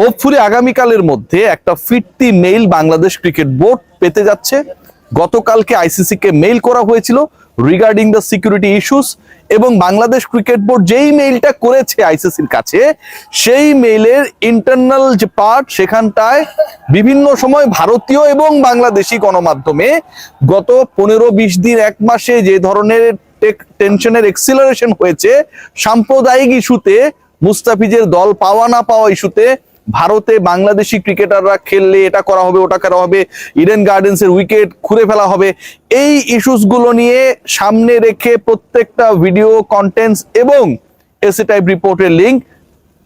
Hopefully আগামীকালের মধ্যে একটা ফিরতি মেইল বাংলাদেশ ক্রিকেট বোর্ড পেতে যাচ্ছে। গতকালকে আইসিসি কে মেইল করা হয়েছিল রিগার্ডিং দ্য সিকিউরিটি ইস্যুস এবং বাংলাদেশ ক্রিকেট বোর্ড যেই মেইলটা করেছে আইসিসির কাছে, সেই মেইলের ইন্টারনাল যে পার্ট সেখানটায় বিভিন্ন সময় ভারতীয় এবং বাংলাদেশি গণমাধ্যমে গত পনেরো বিশ দিন এক মাসে যে ধরনের টেনশনের এক্সিলারেশন হয়েছে, সাম্প্রদায়িক ইস্যুতে মুস্তাফিজের দল পাওয়া না পাওয়া ইস্যুতে ভারতে বাংলাদেশি ক্রিকেটাররা খেললে এটা করা হবে, ওটা করা হবে ইডেন গার্ডেন্স এর উইকেট খুঁড়ে ফেলা হবে। এই ইস্যুসগুলো নিয়ে সামনে রেখে প্রত্যেকটা ভিডিও কন্টেন্টস এবং এসি টাইপ রিপোর্টের লিঙ্ক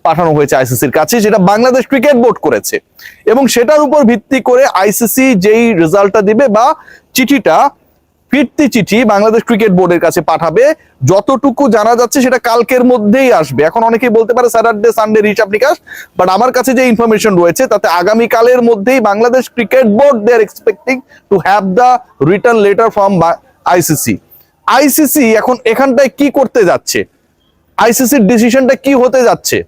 পাঠানো হয়েছে আইসিসির কাছে, যেটা বাংলাদেশ ক্রিকেট বোর্ড করেছে। এবং সেটার উপর ভিত্তি করে আইসিসি যেই রেজাল্টটা দিবে বা চিঠিটা ফিরতি চিঠি বাংলাদেশ ক্রিকেট বোর্ডের কাছে পাঠাবে। যতটুকু জানা যাচ্ছে সেটা কালকের মধ্যেই আসবে। এখন অনেকেই বলতে পারে স্যাটারডে সানডে হিসাব নিকাশ বাট আমার কাছে যে ইনফরমেশন রয়েছে, তাতে আগামী কালের মধ্যেই Bangladesh cricket board they are expecting to have the return letter from ICC ICC এখন এখানটায় কি করতে যাচ্ছে? আইসিসির ডিসিশনটা কি হতে যাচ্ছে?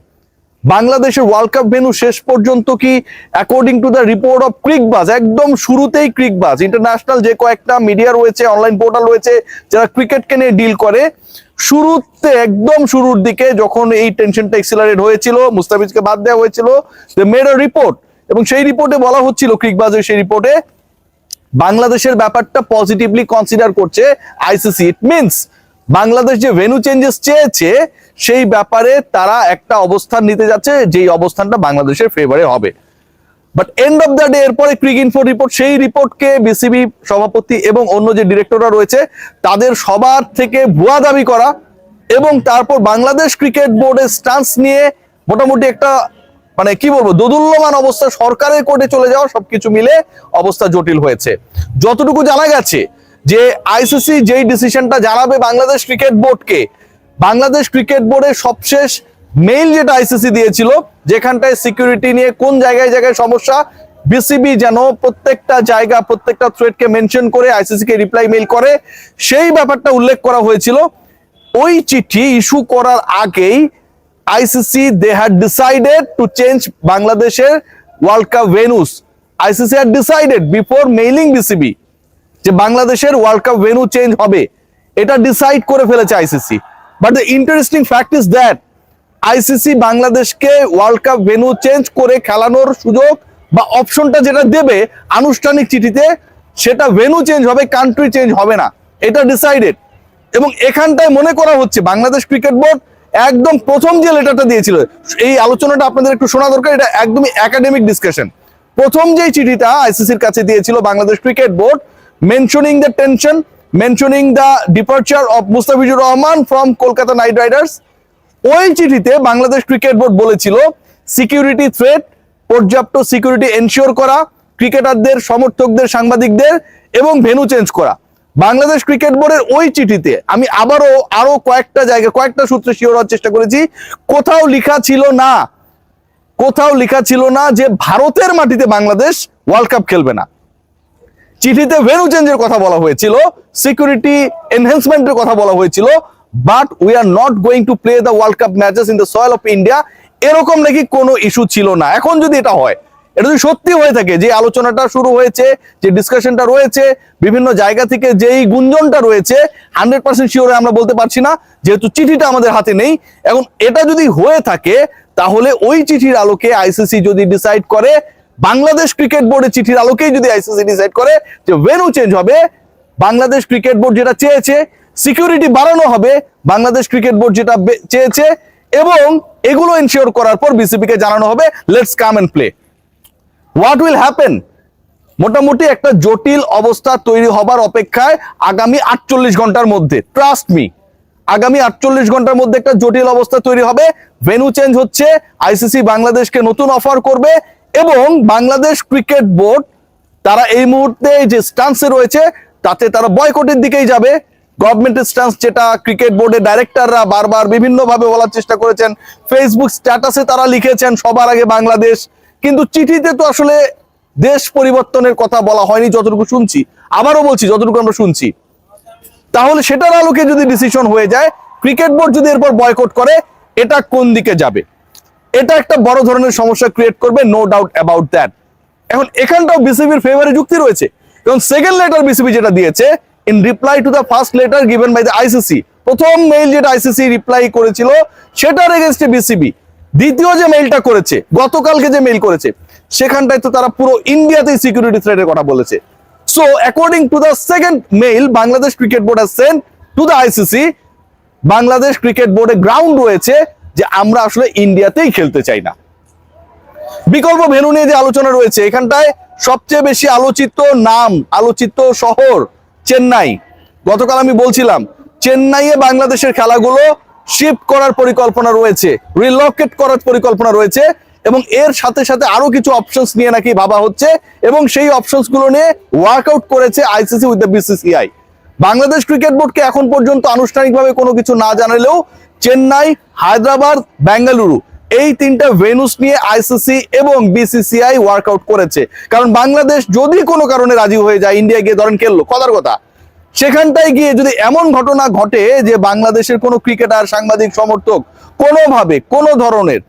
বাংলাদেশের ওয়ার্ল্ড কাপ ভেন্যু শেষ পর্যন্ত কি according to the report of Cricbuzz একদম শুরুতেই ক্রিকবাজ ইন্টারন্যাশনাল যে কয়েকটা মিডিয়া রয়েছে অনলাইন পোর্টাল রয়েছে, যারা ক্রিকেটকে নিয়ে ডিল করে, শুরুতে, একদম শুরুর দিকে যখন এই টেনশনটা এক্সিলারেট হয়েছিল, মুস্তাফিজকে বাদ দেওয়া হয়েছিল মেড রিপোর্ট এবং সেই রিপোর্টে বলা হচ্ছিল ক্রিকবাজের সেই রিপোর্টে বাংলাদেশের ব্যাপারটা পজিটিভলি কনসিডার করছে আইসিসি ইট মিনস বাংলাদেশ যে ভেনু চেঞ্জেস চেয়েছে, সেই ব্যাপারে তারা একটা অবস্থান নিতে যাচ্ছে, যেই অবস্থানটা বাংলাদেশের ফেভারে হবে। But end of the day এরপরে ক্রিক ইনফো রিপোর্ট সেই রিপোর্টকে বিসিবি সভাপতি এবং অন্য যে ডিরেক্টররা রয়েছে, তাদের সবার থেকে ভুয়া দাবি করা এবং তারপর বাংলাদেশ ক্রিকেট বোর্ডের স্টান্স নিয়ে মোটামুটি একটা মানে কি বলব, দোদুল্যমান অবস্থা সরকারের কোর্টে চলে যাওয়া সবকিছু মিলে অবস্থা জটিল হয়েছে। যতটুকু জানা গেছে যে আইসিসি যেই ডিসিশনটা জানাবে বাংলাদেশ ক্রিকেট বোর্ডকে, বাংলাদেশ ক্রিকেট বোর্ডের সবশেষ মেইল যেটা আইসিসি দিয়েছিল, যেখানটায় সিকিউরিটি নিয়ে কোন জায়গায় জায়গায় সমস্যা বিসিবি যেন প্রত্যেকটা জায়গা, প্রত্যেকটা থ্রেডকে মেনশন করে আইসিসি কে রিপ্লাই মেইল করে, সেই ব্যাপারটা উল্লেখ করা হয়েছিল। ওই চিঠি ইস্যু করার আগেই ICC they had decided to change বাংলাদেশের world cup venues ICC had decided before mailing BCB যে বাংলাদেশের ওয়ার্ল্ড কাপ ভেনু চেঞ্জ হবে, এটা ডিসাইড করে ফেলেছে ICC but the interesting fact is that ICC বাংলাদেশকে ওয়ার্ল্ড কাপ ভেনু চেঞ্জ করে খেলানোর সুযোগ বা অপশনটা যেটা দেবে আনুষ্ঠানিক চিঠিতে, সেটা ভেনু চেঞ্জ হবে কান্ট্রি চেঞ্জ হবে না। এটা ডিসাইডেড এবং এখানটায় মনে করা হচ্ছে বাংলাদেশ ক্রিকেট বোর্ড একদম প্রথম যে লেটারটা দিয়েছিল, এই আলোচনাটা আপনাদের একটু শোনা দরকার, এটা একদমই একাডেমিক ডিসকাশন প্রথম যে চিঠিটা আইসিসির কাছে দিয়েছিল Bangladesh cricket board mentioning the tension mentioning the departure of Mustafizur Rahman from Kolkata Knight Riders ওই চিঠিতে বাংলাদেশ ক্রিকেট বোর্ড বলেছিল সিকিউরিটি থ্রেট পর্যাপ্ত সিকিউরিটি এনশিওর করা, ক্রিকেটারদের, সমর্থকদের, সাংবাদিকদের এবং ভেনু চেঞ্জ করা। বাংলাদেশ ক্রিকেট বোর্ডের ওই চিঠিতে আমি আবারও আরও কয়েকটা জায়গায় কয়েকটা সূত্রে শিওর হওয়ার চেষ্টা করেছি, কোথাও লেখা ছিল না, কোথাও লেখা ছিল না যে ভারতের মাটিতে বাংলাদেশ ওয়ার্ল্ড কাপ খেলবে না। চিঠিতে ভেনু চেঞ্জের কথা বলা হয়েছিল সিকিউরিটি এনহেন্সমেন্টের কথা বলা হয়েছিল but we are not going to play the world cup matches in the soil of India এরকম নাকি কোনো ইস্যু ছিল না। এখন যদি এটা হয়, এটা যদি সত্যি হয়ে থাকে যে আলোচনাটা শুরু হয়েছে, যে ডিসকাশনটা রয়েছে, বিভিন্ন জায়গা থেকে যেই গুঞ্জনটা রয়েছে হান্ড্রেড পার্সেন্ট শিওরে আমরা বলতে পারছি না, যেহেতু চিঠিটা আমাদের হাতে নেই। এখন এটা যদি হয়ে থাকে, তাহলে ওই চিঠির আলোকে আইসিসি যদি ডিসাইড করে বাংলাদেশ ক্রিকেট বোর্ডের চিঠির আলোকেই যদি আইসিসি ডিসাইড করে যে ভেনু চেঞ্জ হবে, বাংলাদেশ ক্রিকেট বোর্ড যেটা চেয়েছে সিকিউরিটি বাড়ানো হবে, বাংলাদেশ ক্রিকেট বোর্ড যেটা চেয়েছে এবং এগুলো এনশিওর করার পর বিসিবি কে জানানো হবে let's come and play what will happen মোটামুটি একটা জটিল অবস্থা তৈরি হবার অপেক্ষায় আগামী আটচল্লিশ ঘণ্টার মধ্যে ট্রাস্ট মি আগামী আটচল্লিশ ঘণ্টার মধ্যে একটা জটিল অবস্থা তৈরি হবে ভেনু চেঞ্জ হচ্ছে আইসিসি বাংলাদেশকে নতুন অফার করবে এবং বাংলাদেশ ক্রিকেট বোর্ড, তারা এই মুহূর্তে যে স্টান্সে রয়েছে, তাতে তারা বয়কটের দিকেই যাবে। গভর্নমেন্টের স্টান্স যেটা ক্রিকেট বোর্ডের ডাইরেক্টররা বারবার বিভিন্নভাবে বলার চেষ্টা করেছেন। ফেসবুক স্ট্যাটাসে তারা লিখেছেন সবার আগে বাংলাদেশ। কিন্তু চিঠিতে তো আসলে দেশ পরিবর্তনের কথা বলা হয়নি, যতটুকু শুনছি। আবারও বলছি, যতটুকু আমরা শুনছি। তাহলে সেটার আলোকে যদি ডিসিশন হয়ে যায়, ক্রিকেট বোর্ড যদি এরপর বয়কট করে, এটা কোন দিকে যাবে? এটা একটা বড় ধরনের সমস্যা ক্রিয়েট করবে নো ডাউট অ্যাবাউট দ্যাট এখন এখানটাও বিসিবির ফেভারে যুক্তি রয়েছে। এবং সেকেন্ড লেটার বিসিবি যেটা দিয়েছে in reply to the first letter given by the ICC প্রথম মেইল যেটা আইসিসি রিপ্লাই করেছিল, সেটার এগেনস্টে বিসিবি দ্বিতীয় যে মেইলটা করেছে, গতকালকে যে মেইল করেছে, সেখানটায় তো তারা পুরো ইন্ডিয়াতেই সিকিউরিটি থ্রেটের কথা বলেছে। So according to the second mail Bangladesh cricket board has sent to the ICC Bangladesh cricket বোর্ডে গ্রাউন্ড রয়েছে যে আমরা আসলে ইন্ডিয়াতেই খেলতে চাই না। বিকল্প ভেনু নিয়ে যে আলোচনা রয়েছে, এখানটায় সবচেয়ে বেশি আলোচিত নাম, আলোচিত শহর চেন্নাই। গতকাল আমি বলছিলাম, চেন্নাইয়ে বাংলাদেশের খেলাগুলো শিফট করার পরিকল্পনা রয়েছে রিলকেট করার পরিকল্পনা রয়েছে এবং এর সাথে সাথে আরও কিছু অপশনস নিয়ে নাকি ভাবা হচ্ছে এবং সেই অপশনসগুলো নিয়ে ওয়ার্কআউট করেছে ICC with the BCCI Bangladesh cricket বোর্ডকে এখন পর্যন্ত আনুষ্ঠানিকভাবে কোনো কিছু না জানালেও চেন্নাই, হায়দ্রাবাদ, বেঙ্গালুরু এই তিনটা ভেনুস নিয়ে আইসিসি এবং বিসিসিআই ওয়ার্কআউট করেছে। কারণ বাংলাদেশ যদি কোনো কারণে রাজি হয়ে যায়, ইন্ডিয়া গিয়ে ধরেন খেললো, কথার কথা। সেখানটায় গিয়ে যদি এমন ঘটনা ঘটে যে বাংলাদেশের কোনো ক্রিকেটার, সাংবাদিক, সমর্থক কোনোভাবে কোনো ধরনের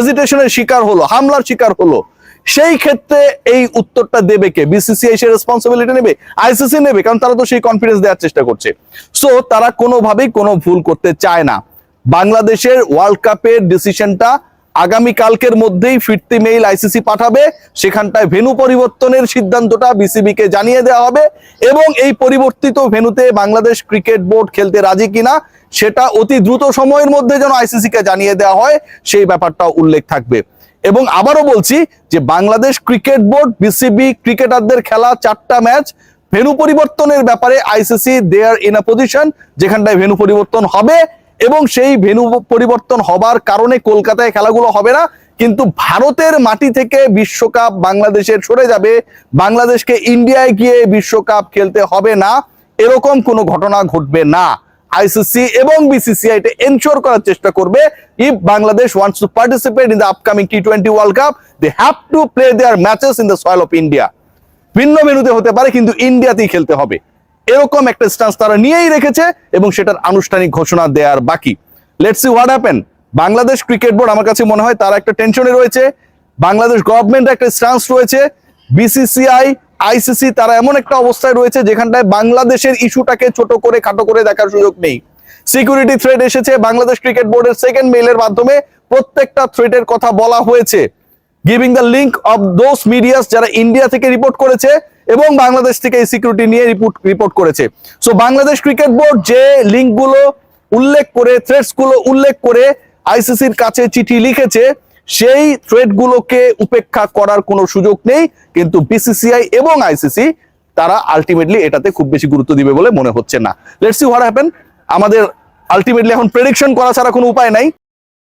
এজিটেশনের শিকার হলো, হামলার শিকার হলো সেই ক্ষেত্রে এই উত্তরটা দেবে কে? বিসিসিআই সে রেসপন্সিবিলিটি নেবে? আইসিসি নেবে, কারণ তারা তো সেই কনফিডেন্স দেওয়ার চেষ্টা করছে। সো তারা কোনোভাবেই কোনো ভুল করতে চায় না। বাংলাদেশের ওয়ার্ল্ড কাপের ডিসিশনটা আগামী কালকের মধ্যেই ফিরতি মেইল আইসিসি পাঠাবে। সেখানটায় ভেনু পরিবর্তনের সিদ্ধান্তটা বিসিবি কে জানিয়ে দেওয়া হবে। এবং এই পরিবর্তিত ভেনুতে বাংলাদেশ ক্রিকেট বোর্ড খেলতে রাজি কিনা, সেটা অতি দ্রুত সময়ের মধ্যে যেন আইসিসি কে জানিয়ে দেওয়া হয়, সেই ব্যাপারটাও উল্লেখ থাকবে। এবং আবারও বলছি যে বাংলাদেশ ক্রিকেট বোর্ড, বিসিবি ক্রিকেটারদের খেলা চারটা ম্যাচ। ভেনু পরিবর্তনের ব্যাপারে ICC there in a position যেখানটায় ভেনু পরিবর্তন হবে এবং সেই ভেনু পরিবর্তন হবার কারণে কলকাতায় খেলাগুলো হবে না। কিন্তু ভারতের মাটি থেকে বিশ্বকাপ বাংলাদেশের সরে যাবে। বাংলাদেশকে ইন্ডিয়ায় গিয়ে বিশ্বকাপ খেলতে হবে না। এরকম কোনো ঘটনা ঘটবে না। আইসিসি এবং বিসিসিআই এটা এনশোর করার চেষ্টা করবে if Bangladesh wants to participate in the upcoming T twenty world cup they have to play their matches in the soil of India ভিন্ন ভেন্যুতে হতে পারে, কিন্তু ইন্ডিয়াতেই খেলতে হবে। এরকম একটা স্টান্স তারা নিয়েই রেখেছে এবং সেটার আনুষ্ঠানিক ঘোষণা দেওয়ার বাকি। Let's see what happen Bangladesh cricket board আমার কাছে মনে হয় তারা একটা টেনশনে রয়েছে। বাংলাদেশ গভর্নমেন্ট একটা স্টান্স রয়েছে। বিসিসিআই আইসিসি, তারা এমন একটা অবস্থায় রয়েছে যেখানটায় বাংলাদেশের ইস্যুটাকে ছোট করে খাটো করে দেখার সুযোগ নেই। সিকিউরিটি থ্রেড এসেছে, বাংলাদেশ ক্রিকেট বোর্ডের সেকেন্ড মেইলের মাধ্যমে প্রত্যেকটা থ্রেটের কথা বলা হয়েছে। Giving the link of those medias যারা ইন্ডিয়া থেকে রিপোর্ট করেছে এবং বাংলাদেশ থেকে এই সিকিউরিটি নিয়ে রিপোর্ট রিপোর্ট করেছে। সো বাংলাদেশ ক্রিকেট বোর্ড যে লিঙ্কগুলো উল্লেখ করে থ্রেডসগুলো উল্লেখ করে আইসিসির কাছে চিঠি লিখেছে সেই থ্রেড গুলোকে উপেক্ষা করার কোনো সুযোগ নেই, কিন্তু বিসিসিআই এবং আইসিসি তারা আলটিমেটলি এটাতে খুব বেশি গুরুত্ব দিবে বলে মনে হচ্ছে না। লেটস সি হোয়াট হ্যাপেন আমাদের আলটিমেটলি এখন প্রেডিকশন করা ছাড়া কোনো উপায় নাই।